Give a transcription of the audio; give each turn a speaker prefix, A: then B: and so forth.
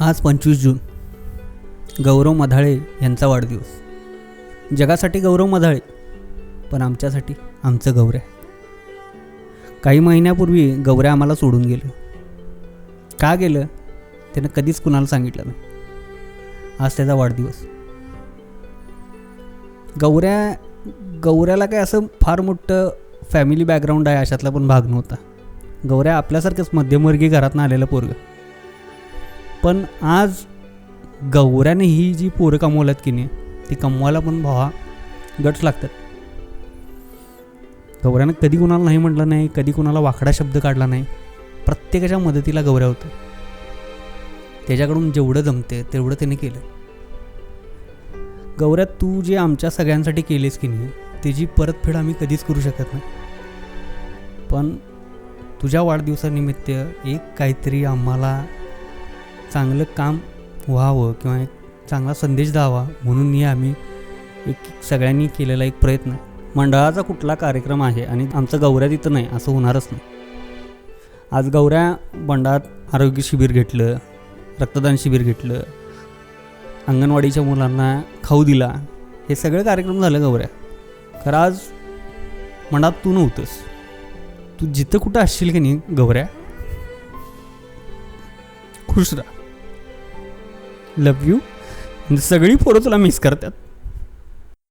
A: आज पंचवीस जून. गौरव मधाळे यांचा वाढदिवस. जगासाठी गौरव मधाळे पण आमच्यासाठी आमचं गौऱ्या काही महिन्यापूर्वी गौऱ्या आम्हाला सोडून गेलं. का गेलं? त्यानं कधीच कुणाला सांगितलं नाही. आज त्याचा वाढदिवस. गौऱ्या गौऱ्याला काय असं फार मोठं फॅमिली बॅकग्राऊंड आहे अशातला पण भाग नव्हता. गौऱ्या आपल्यासारखंच मध्यमवर्गीय घरातनं आलेलं पोरगं. पण आज गौऱ्याने ही जी पोरं कमवल्यात की नाही ती कमवायला पण भावा गट्स लागतात. गौऱ्यानं कधी कुणाला नाही म्हटलं नाही कधी कुणाला वाकडा शब्द काढला नाही प्रत्येकाच्या मदतीला गौऱ्या होतं त्याच्याकडून जेवढं जमते तेवढं त्याने केलं. गौऱ्या तू जे आमच्या सगळ्यांसाठी केलेस की नाही त्याची परतफेड आम्ही कधीच करू शकत नाही. पण तुझ्या वाढदिवसानिमित्त एक काहीतरी आम्हाला चांगलं काम व्हावं किंवा एक चांगला संदेश द्यावा म्हणून हे आम्ही एक सगळ्यांनी केलेला एक प्रयत्न मंडळाचा कुठला कार्यक्रम आहे आणि आमचं गौऱ्या तिथं नाही असं होणारच नाही. आज गौऱ्या बंडात आरोग्य शिबिर घेतलं रक्तदान शिबिर घेतलं अंगणवाडीच्या मुलांना खाऊ दिला हे सगळे कार्यक्रम झालं गौऱ्या. खरं आज मंडात तू नव्हतंस. तू जिथं कुठं असशील की नाही गौऱ्या खुश राहा. लव यू म्हणजे सगळी पोरं तुला मिस करतात.